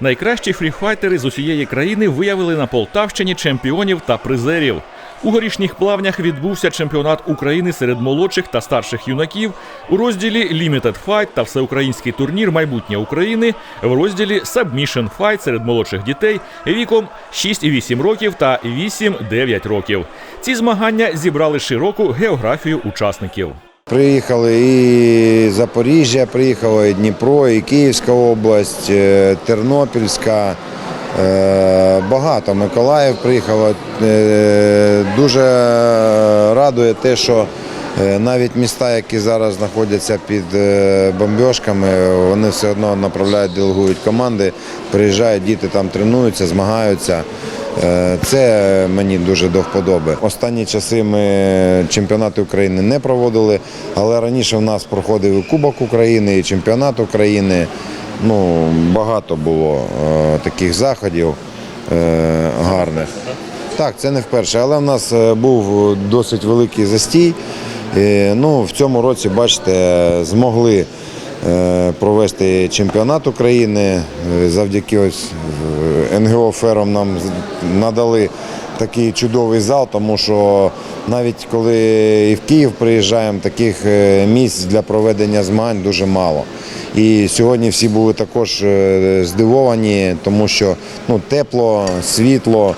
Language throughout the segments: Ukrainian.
Найкращі фріфайтери з усієї країни виявили на Полтавщині чемпіонів та призерів. У горішніх плавнях відбувся чемпіонат України серед молодших та старших юнаків у розділі Limited Fight та всеукраїнський турнір Майбутнє України в розділі Submission Fight серед молодших дітей віком 6-8 років та 8-9 років. Ці змагання зібрали широку географію учасників. Приїхали і Запоріжжя, приїхало і Дніпро, і Київська область, е, Тернопільська. е, Багато Миколаїв приїхало. Е, Дуже радує те, що навіть міста, які зараз знаходяться під бомбьошками, вони все одно направляють, делегують команди, приїжджають, діти там тренуються, змагаються. Е, Це мені дуже до вподоби. Останні часи ми чемпіонати України не проводили, але раніше в нас проходив і Кубок України, і чемпіонат України. Ну, багато було е, таких заходів е, гарних. Так, це не вперше, але в нас був досить великий застій. Е, Ну, в цьому році, бачите, змогли провести чемпіонат України. Завдяки ось НГО Фером нам надали такий чудовий зал, тому що навіть коли і в Київ приїжджаємо, таких е, місць для проведення змагань дуже мало. І сьогодні всі були також е, здивовані, тому що ну, тепло, світло.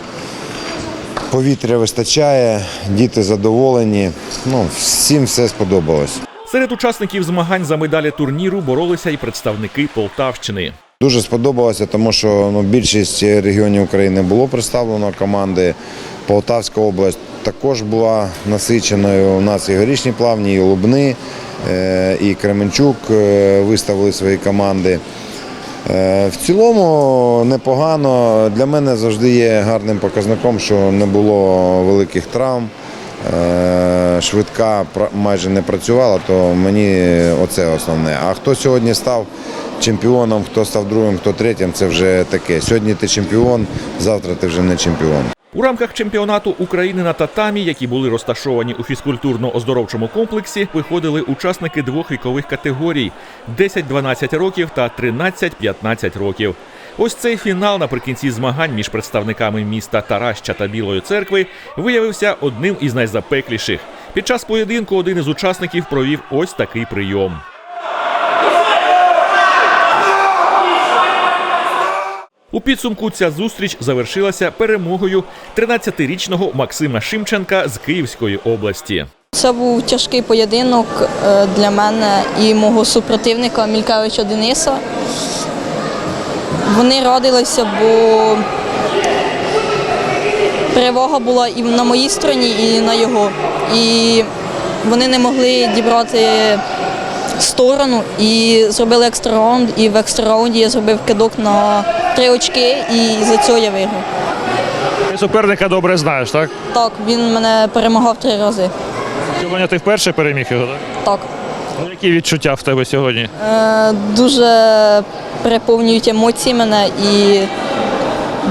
Повітря вистачає, діти задоволені. Ну, всім все сподобалось. Серед учасників змагань за медалі турніру боролися і представники Полтавщини. Дуже сподобалося, тому що ну, більшість регіонів України було представлено команди. Полтавська область також була насиченою. У нас і горішні плавні, і Лубни, е, і Кременчук е, виставили свої команди. Е, В цілому непогано. Для мене завжди є гарним показником, що не було великих травм. Е, Швидка майже не працювала, то мені оце основне. А хто сьогодні став чемпіоном, хто став другим, хто третім, це вже таке. Сьогодні ти чемпіон, завтра ти вже не чемпіон. У рамках чемпіонату України на татамі, які були розташовані у фізкультурно-оздоровчому комплексі, виходили учасники двох вікових категорій: 10-12 років та 13-15 років. Ось цей фінал наприкінці змагань між представниками міста Тараща та Білої церкви виявився одним із найзапекліших. Під час поєдинку один із учасників провів ось такий прийом. У підсумку ця зустріч завершилася перемогою 13-річного Максима Шимченка з Київської області. Це був тяжкий поєдинок е, для мене і мого супротивника Мількевича Дениса. Вони радилися, бо перевага була і на моїй стороні, і на його. І вони не могли дібрати сторону і зробили екстра раунд. І в екстра раунді я зробив кидок на три очки, і за цього я виграв. Ти суперника добре знаєш, так? Так, він мене перемагав три рази. Сьогодні ти вперше переміг його, так? Так. Ну, Які відчуття в тебе сьогодні? Е, Дуже переповнюють емоції мене і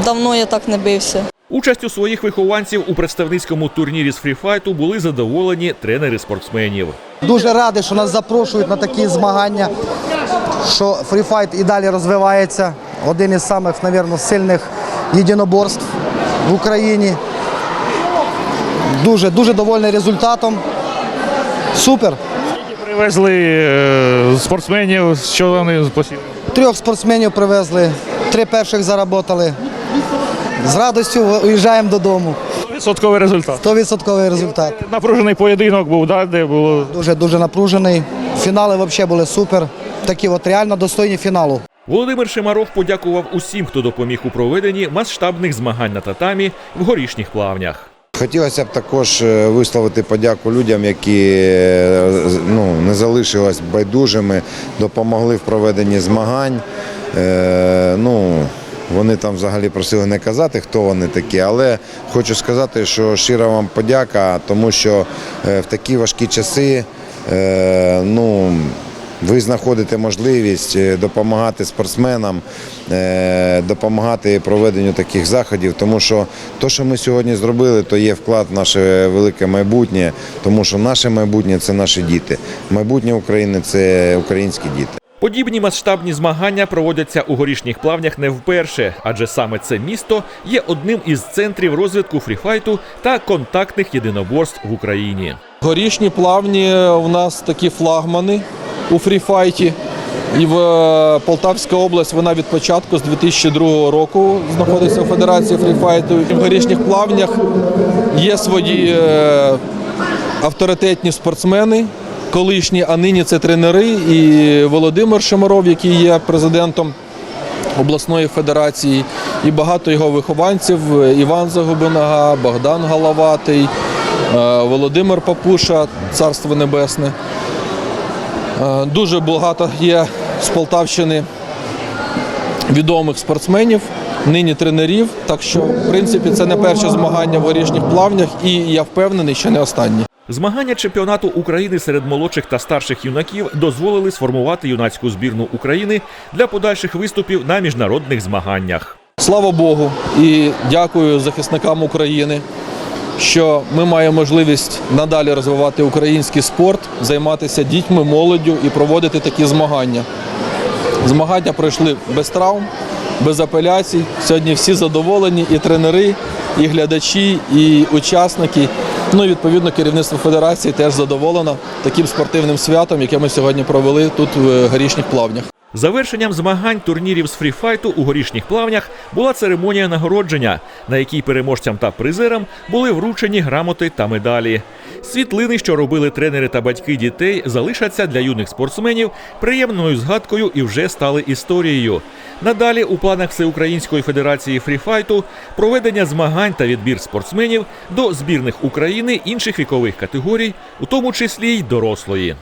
давно я так не бився. Участю своїх вихованців у представницькому турнірі з фріфайту були задоволені тренери спортсменів. Дуже радий, що нас запрошують на такі змагання, що фріфайт і далі розвивається. Один із самих, мабуть, сильних єдиноборств в Україні. Дуже, дуже довольний результатом. Супер. Привезли е, спортсменів, що вони посіли? Трьох спортсменів привезли, три перших заработали. З радістю уїжджаємо додому. Відсотковий результат. 100% результат. Напружений поєдинок був, да, де було. Дуже дуже напружений. Фінали взагалі були супер. Такі от реально достойні фіналу. Володимир Шимаров подякував усім, хто допоміг у проведенні масштабних змагань на татамі в горішніх плавнях. Хотілося б також е, висловити подяку людям, які е, ну, не залишились байдужими, допомогли в проведенні змагань. Е, ну, вони там взагалі просили не казати, хто вони такі, але хочу сказати, що щира вам подяка, тому що е, в такі важкі часи е, ну, ви знаходите можливість е, допомагати спортсменам, е, допомагати проведенню таких заходів, тому що те, що ми сьогодні зробили, то є вклад в наше велике майбутнє, тому що наше майбутнє це наші діти. Майбутнє України це українські діти. Подібні масштабні змагання проводяться у горішніх плавнях не вперше, адже саме це місто є одним із центрів розвитку фріфайту та контактних єдиноборств в Україні. Горішні плавні у нас такі флагмани у фріфайті. І в е, Полтавська область вона від початку з 2002 року знаходиться у Федерації фріфайту. В горішніх плавнях є свої е, авторитетні спортсмени, колишні, а нині це тренери. І Володимир Шемаров, який є президентом обласної федерації, і багато його вихованців: Іван Загубинага, Богдан Головатий, е, Володимир Папуша, царство небесне. Е, Дуже багато є з Полтавщини відомих спортсменів, нині тренерів. Так що, в принципі, це не перше змагання в горішніх плавнях, і я впевнений, що не останнє. Змагання чемпіонату України серед молодших та старших юнаків дозволили сформувати юнацьку збірну України для подальших виступів на міжнародних змаганнях. Слава Богу і дякую захисникам України, що ми маємо можливість надалі розвивати український спорт, займатися дітьми, молоддю і проводити такі змагання. Змагання пройшли без травм, без апеляцій. Сьогодні всі задоволені, і тренери, і глядачі, і учасники. Ну і відповідно керівництво федерації теж задоволено таким спортивним святом, яке ми сьогодні провели тут в горішніх плавнях. Завершенням змагань турнірів з фріфайту у горішніх плавнях була церемонія нагородження, на якій переможцям та призерам були вручені грамоти та медалі. Світлини, що робили тренери та батьки дітей, залишаться для юних спортсменів приємною згадкою і вже стали історією. Надалі у планах Всеукраїнської федерації фріфайту проведення змагань та відбір спортсменів до збірних України інших вікових категорій, у тому числі й дорослої.